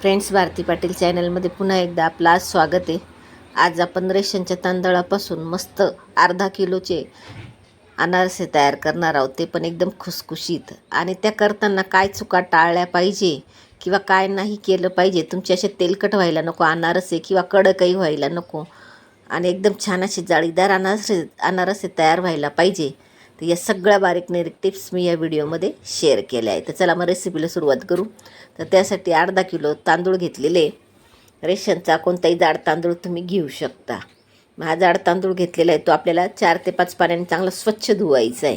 Friends Bharti Patil चॅनलमध्ये पुन्हा एकदा आपलं आज स्वागत आहे. आज आपण रेशनच्या तांदळापासून मस्त अर्धा किलोचे अनारसे तयार करणार आहोत. ते पण एकदम खुसखुशीत. आणि त्या करताना काय चुका टाळल्या पाहिजे किंवा काय नाही केलं पाहिजे तुमचे असे तेलकट व्हायला नको अनारसे किंवा कडकही व्हायला नको. आणि एकदम छान असे जाळीदार अनारसे अनारसे तयार व्हायला पाहिजे. तर या सगळ्या बारीक निरीक टिप्स मी या व्हिडिओमध्ये शेअर केल्या आहे तर चला मग रेसिपीला सुरुवात करू. तर त्यासाठी अर्धा किलो तांदूळ घेतलेले. रेशनचा कोणताही जाड तांदूळ तुम्ही घेऊ शकता. मग हा जाड तांदूळ घेतलेला आहे तो आपल्याला चार ते पाच पाण्याने चांगला स्वच्छ धुवायचा आहे.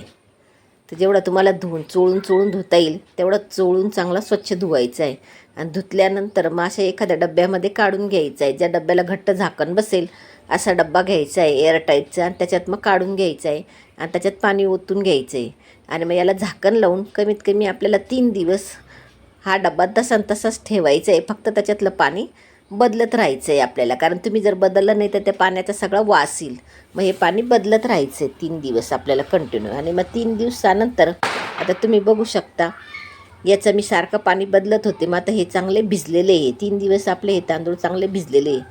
तर जेवढा तुम्हाला धुवून चोळून चोळून धुता येईल तेवढं चोळून चांगला स्वच्छ धुवायचा आहे. आणि धुतल्यानंतर मग अशा एखाद्या डब्यामध्ये काढून घ्यायचा आहे. ज्या डब्याला घट्ट झाकण बसेल असा डब्बा घ्यायचा आहे एअरटाईटचा आणि त्याच्यात मग काढून घ्यायचा आहे आणि त्याच्यात पाणी ओतून घ्यायचं आहे आणि मग याला झाकण लावून कमीत कमी आपल्याला तीन दिवस हा डब्बा तसा तसाच ठेवायचा आहे फक्त त्याच्यातलं पाणी बदलत राहायचं आहे आपल्याला. कारण तुम्ही जर बदललं नाही तर त्या पाण्याचा सगळा वास येईल. मग हे पाणी बदलत राहायचं आहे तीन दिवस आपल्याला कंटिन्यू आणि मग तीन दिवसानंतर आता तुम्ही बघू शकता याचं मी सारखं पाणी बदलत होते. मग आता हे चांगले भिजलेले आहे. तीन दिवस आपले हे तांदूळ चांगले भिजलेले आहे.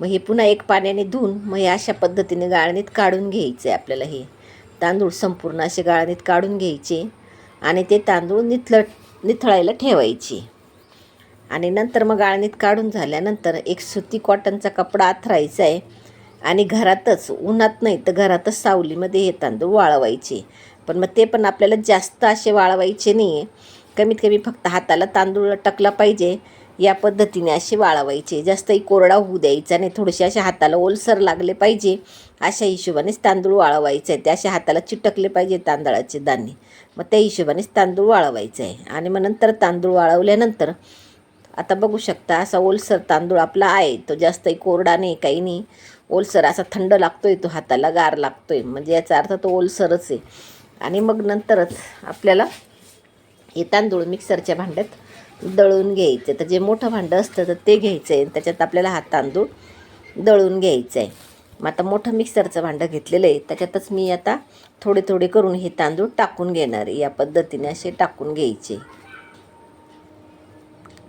मग हे पुन्हा एक पाण्याने धुवून मग हे अशा पद्धतीने गाळणीत काढून घ्यायचं आहे आपल्याला हे. तांदूळ संपूर्ण असे गाळणीत काढून घ्यायचे आणि ते तांदूळ निथळ निथळायला ठेवायचे. आणि नंतर मग गाळणीत काढून झाल्यानंतर एक सुती कॉटनचा कपडा आथरायचा आहे आणि घरातच उन्हात नाही तर घरातच सावलीमध्ये हे तांदूळ वाळवायचे. पण मग ते पण आपल्याला जास्त असे वाळवायचे नाही आहे कमीत कमी फक्त हाताला तांदूळ टकला पाहिजे. या पद्धतीने असे वाळवायचे. जास्तही कोरडा होऊ द्यायचा नाही. थोडेसे अशा हाताला ओलसर लागले पाहिजे. अशा हिशोबानेच तांदूळ वाळवायचे आहे ते अशा हाताला चिटकले पाहिजे तांदळाचे दाणे. मग त्या हिशोबानेच तांदूळ वाळवायचं आहे. आणि मग नंतर तांदूळ वाळवल्यानंतर आता बघू शकता असा ओलसर तांदूळ आपला आहे. तो जास्तही कोरडा नाही काही नाही. ओलसर असा थंड लागतोय तो हाताला गार लागतोय. म्हणजे याचा अर्थ तो ओलसरच आहे. आणि मग नंतरच आपल्याला हे तांदूळ मिक्सरच्या भांड्यात दळून घ्यायचं. तर जे मोठं भांडं असतं तर ते घ्यायचं. आहे त्याच्यात आपल्याला हा तांदूळ दळून घ्यायचं. आहे मग आता मोठं मिक्सरचं भांडं घेतलेलं आहे. त्याच्यातच मी आता थोडे थोडे करून हे तांदूळ टाकून घेणार आहे. या पद्धतीने असे टाकून घ्यायचे.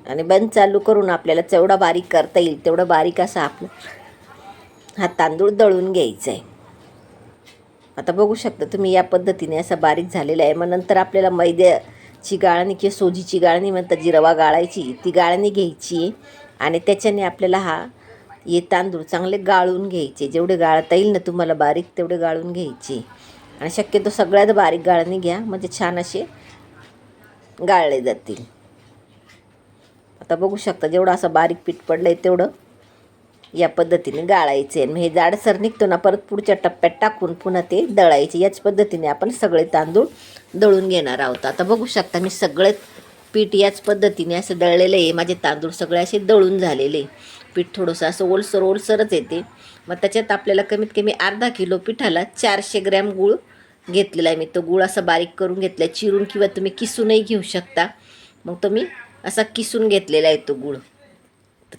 आणि बंद चालू करून आपल्याला जेवढा बारीक करता येईल तेवढं बारीक असा आपलं हा तांदूळ दळून घ्यायचा आहे. आता बघू शकता तुम्ही या पद्धतीने असा बारीक झालेला आहे. मग नंतर आपल्याला ची गाळणी किंवा सोजीची गाळणी म्हणतात जी रवा गाळायची ती गाळणी घ्यायची आणि त्याच्याने आपल्याला हा हे तांदूळ चांगले गाळून घ्यायचे. जेवढे गाळता येईल ना तुम्हाला बारीक तेवढे गाळून घ्यायचे. आणि शक्यतो सगळ्यात बारीक गाळणी घ्या म्हणजे छान असे गाळले जातील. आता बघू शकता जेवढं असं बारीक पीठ पडलं आहे तेवढं या पद्धतीने गाळायचे आणि हे जाडसर निघतो ना परत पुढच्या टप्प्यात टाकून पुन्हा ते दळायचे. याच पद्धतीने आपण सगळे तांदूळ दळून घेणार आहोत. आता बघू शकता मी सगळे पीठ याच पद्धतीने असं दळलेलं आहे. माझे तांदूळ सगळे असे दळून झालेले पीठ थोडंसं असं ओलसर ओलसरच येते. मग त्याच्यात आपल्याला कमीत कमी अर्धा किलो पिठाला चारशे ग्रॅम गूळ घेतलेला आहे मी. तो गूळ असा बारीक करून घेतला आहे चिरून किंवा तुम्ही किसूनही घेऊ शकता. मग तुम्ही असा किसून घेतलेला आहे तो गूळ.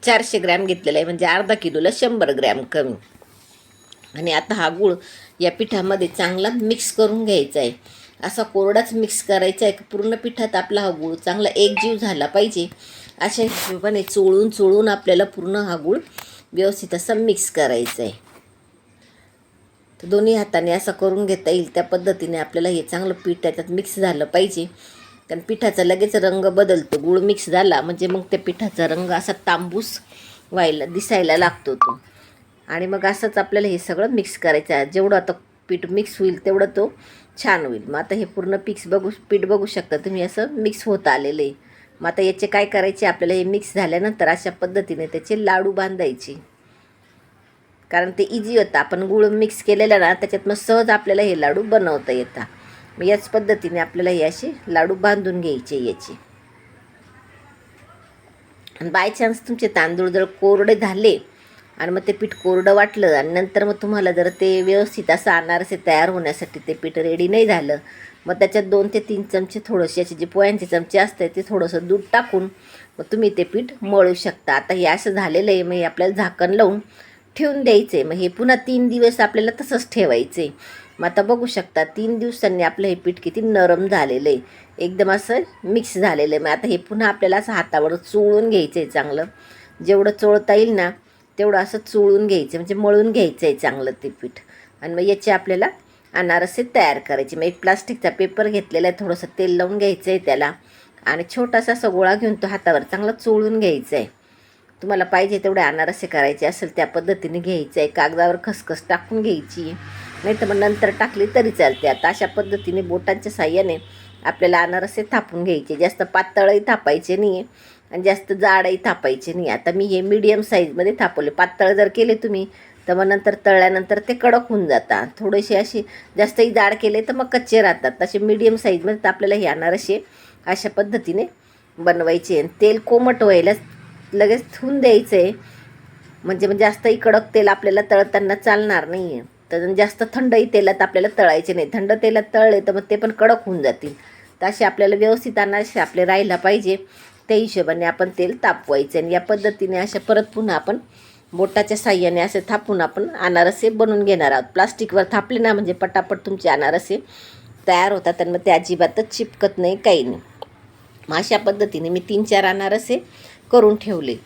चारशे ग्रॅम घेतलेला आहे. म्हणजे अर्धा किलोला शंभर ग्रॅम कमी. आणि आता हा गूळ या पिठामध्ये चांगला मिक्स करून घ्यायचा आहे. असा कोरडाच मिक्स करायचा आहे पूर्ण पिठात आपला हा गूळ चांगला एकजीव झाला पाहिजे. अशा हिशोबाने चोळून चोळून आपल्याला पूर्ण हा गूळ व्यवस्थित असा मिक्स करायचा आहे. तर दोन्ही हाताने असं करून घेता येईल त्या पद्धतीने आपल्याला हे चांगलं पीठ त्याच्यात मिक्स झालं पाहिजे. कारण पिठाचा लगेच रंग बदलतो गूळ मिक्स झाला म्हणजे मग त्या पिठाचा रंग असा तांबूस व्हायला दिसायला लागतो तो. आणि मग असंच आपल्याला हे सगळं मिक्स करायचं आहे. जेवढं आता पीठ मिक्स होईल तेवढं तो छान होईल. मग आता हे पूर्ण पिक्स बघू पीठ बघू शकता तुम्ही असं मिक्स होत आलेलं आहे. मग आता याचे काय करायचे? आपल्याला हे मिक्स झाल्यानंतर अशा पद्धतीने त्याचे लाडू बांधायचे. कारण ते इझी होतं. आपण गुळ मिक्स केलेलं ना त्याच्यात मग सहज आपल्याला हे लाडू बनवता येतात मग याच पद्धतीने आपल्याला हे असे लाडू बांधून घ्यायचे याचे. आणि बाय चान्स तुमचे तांदूळ जर कोरडे झाले आणि मग ते पीठ कोरडं वाटलं आणि नंतर मग तुम्हाला जर ते व्यवस्थित असं अनारसे तयार होण्यासाठी ते पीठ रेडी नाही झालं मग त्याच्यात दोन ते तीन चमचे थोडेसे असे जे पोह्यांचे चमचे असतात ते थोडंसं दूध टाकून मग तुम्ही ते पीठ मळू शकता. आता हे असं झालेलं आहे मग हे आपल्याला झाकण लावून ठेवून द्यायचं आहे मग हे पुन्हा तीन दिवस आपल्याला तसंच ठेवायचं आहे मग आता बघू शकता तीन दिवसांनी आपलं हे पीठ किती नरम झालेलं आहे. एकदम असं मिक्स झालेलं आहे. मग आता हे पुन्हा आपल्याला असं हातावर चोळून घ्यायचं आहे चांगलं. जेवढं चोळता येईल ना तेवढं असं चोळून घ्यायचं म्हणजे मळून घ्यायचं आहे चांगलं ते पीठ. आणि मग याचे आपल्याला अनारसे तयार करायचे. मग एक प्लास्टिकचा पेपर घेतलेला आहे थोडंसं तेल लावून घ्यायचं आहे त्याला. आणि छोटासा असा गोळा घेऊन तो हातावर चांगला चोळून घ्यायचा आहे तुम्हाला पाहिजे तेवढे अनारसे करायचे असेल त्या पद्धतीने घ्यायचं आहे कागदावर खसखस टाकून घ्यायची. नाही तर मग नंतर टाकली तरी चालते. आता अशा पद्धतीने बोटांच्या साह्याने आपल्याला अनारसे थापून घ्यायचे. जास्त पातळही थापायचे नाही आणि जास्त जाडही थापायचे नाही. आता मी हे मीडियम साईजमध्ये थापवले. पातळ जर केले तुम्ही तर मग नंतर तळल्यानंतर ते कडक होऊन जातात. थोडेसे असे जास्तही जाड केले तर मग कच्चे राहतात. तसे मीडियम साईजमध्ये तर आपल्याला हे अनारसे अशा पद्धतीने बनवायचे. आणि तेल कोमट व्हायला लगेच ठेवून द्यायचं. आहे म्हणजे मग जास्तही कडक तेल आपल्याला तळताना चालणार नाही आहे तर जास्त थंडही तेलात आपल्याला तळायचे नाही. थंड तेलात तळले तर मग ते पण कडक होऊन जातील. तर असे आपल्याला व्यवस्थित अनारसे आपले राहायला पाहिजे. त्या हिशोबाने आपण तेल तापवायचे आणि या पद्धतीने अशा परत पुन्हा आपण बोटाच्या साह्याने असे थापून आपण अनारसे बनवून घेणार आहोत. प्लास्टिकवर थापले ना म्हणजे पटापट तुमचे अनारसे तयार होतात आणि मग ते अजिबातच चिपकत नाही काही नाही. मग अशा पद्धतीने मी तीन चार अनारसे करून ठेवले.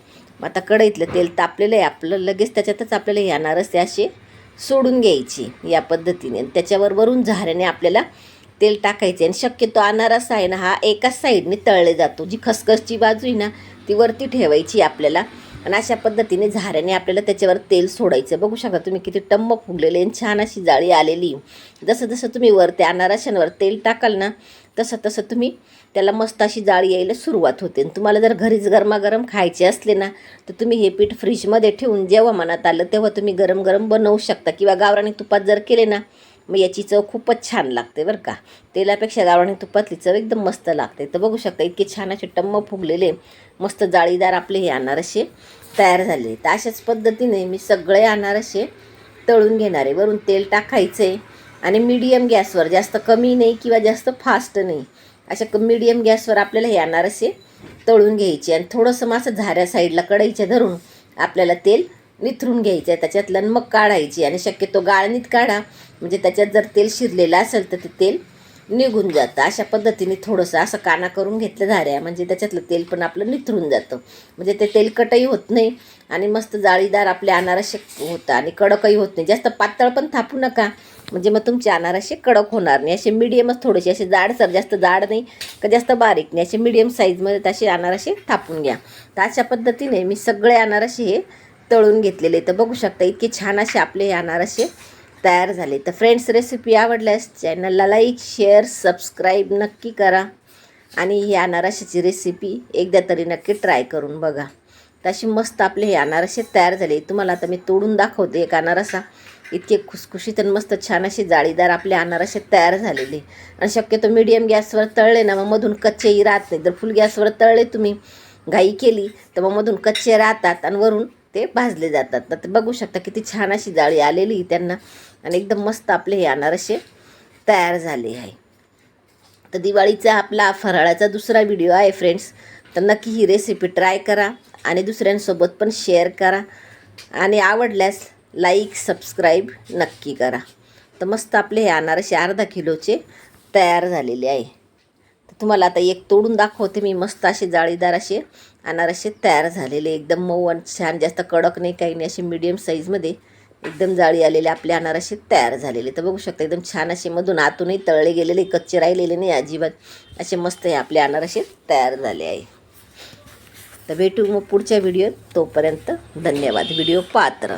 मग आता कढईतलं तेल तापलेलं आहे. आपलं लगेच त्याच्यातच आपल्याला हे अनारसे असे सोडून घ्यायची या पद्धतीने. आणि त्याच्यावर वरून झाऱ्याने आपल्याला तेल टाकायचे आणि शक्यतो अनारस आहे ना हा एकाच साईडने तळले जातो. जी खसखसची बाजू आहे ना ती वरती ठेवायची आपल्याला. आणि अशा पद्धतीने झाऱ्याने आपल्याला त्याच्यावर तेल सोडायचं. बघू शकता तुम्ही किती टम्म फुगलेले आणि छान अशी जाळी आलेली. जसं जसं तुम्ही वर त्या अनारशांवर तेल टाकाल ना तसं तसं तुम्ही त्याला मस्त अशी जाळी यायला सुरुवात होते. आणि तुम्हाला जर घरीच गरमागरम खायचे असले ना तर तुम्ही हे पीठ फ्रीजमध्ये ठेवून जेव्हा मनात आलं तेव्हा तुम्ही गरम गरम बनवू शकता. किंवा गावराने तुपात जर केले ना मग याची चव खूपच छान लागते बरं का. तेलापेक्षा गावराणी तुपातली चव एकदम मस्त लागते. तर बघू शकता इतके छान असे टम्म फुगलेले मस्त जाळीदार आपले हे अनारसे तयार झाले. तर अशाच पद्धतीने मी सगळे अनारसे तळून घेणार आहे. वरून तेल टाकायचे आणि मीडियम गॅसवर जास्त कमी नाही किंवा जास्त फास्ट नाही अशा क मीडियम गॅसवर आपल्याला हे अनारसे तळून घ्यायचे आणि थोडंसं मग असं झाऱ्या साईडला कढईच्या धरून आपल्याला तेल निथरून घ्यायचं आहे त्याच्यातलं मग काढायची आणि शक्यतो गाळणीत काढा. म्हणजे त्याच्यात जर तेल शिरलेलं असेल तर ते तेल निघून जातं. अशा पद्धतीने थोडंसं असं काना करून घेतलं धाऱ्या म्हणजे त्याच्यातलं तेल पण आपलं निथरून जातं. म्हणजे ते तेलकटही होत नाही आणि मस्त जाळीदार आपले अनारसे होतं आणि कडकही होत नाही. जास्त पातळ पण थापू नका. म्हणजे मग तुमचे अनारसे कडक होणार नाही. असे मिडियमच थोडेसे असे जाडसर जास्त जाड नाही का जास्त बारीक नाही. असे मिडियम साईजमध्ये तसे अनारसे थापून घ्या. तर अशा पद्धतीने मी सगळे अनारसे हे तळून घेतलेले तर बघू शकता इतके छान असे आपले हे अनारसे तयार झाले. तर फ्रेंड्स रेसिपी आवडल्यास चॅनलला लाईक शेअर सबस्क्राईब नक्की करा. आणि ही अनारशाची रेसिपी एकदा तरी नक्की ट्राय करून बघा. तशी मस्त आपले हे अनारसे तयार झाले. तुम्हाला आता मी तोडून दाखवते एक अनारसा. इतके खुसखुशीत आणि मस्त छान असे जाळीदार आपले अनारसे तयार झालेले. आणि शक्यतो मीडियम गॅसवर तळले ना मग मधून कच्चेही राहत नाही. जर फुल गॅसवर तळले तुम्ही घाई केली तर मग मधून कच्चे राहतात आणि वरून ते भाजले जातात. तर बघू शकता किती छान अशी जाळी आलेली त्यांना. आणि एकदम मस्त आपले हे अनारसे तयार झाले आहे. तर दिवाळीचा आपला फराळाचा दुसरा व्हिडिओ आहे फ्रेंड्स तर नक्की ही रेसिपी ट्राय करा आणि दुसऱ्यांसोबत पण शेअर करा. आणि आवडल्यास लाईक सबस्क्राईब नक्की करा. तर मस्त आपले हे अनारसे अर्धा किलोचे तयार झालेले आहे. तर तुम्हाला आता एक तोडून दाखवते मी मस्त असे जाळीदार असे अनारसे तयार झालेले एकदम मऊ आणि छान जास्त कडक नाही काही नाही असे मीडियम साईजमध्ये एकदम जाळी आलेले आपले अनारसे तयार झालेले. तर बघू शकता एकदम छान असे मधून आतूनही तळले गेलेले कच्चे राहिलेले नाही अजिबात. असे मस्त हे आपले अनारसे तयार झाले आहे. तर भेटू मग पुढच्या व्हिडिओत तोपर्यंत धन्यवाद. व्हिडिओ पात्र.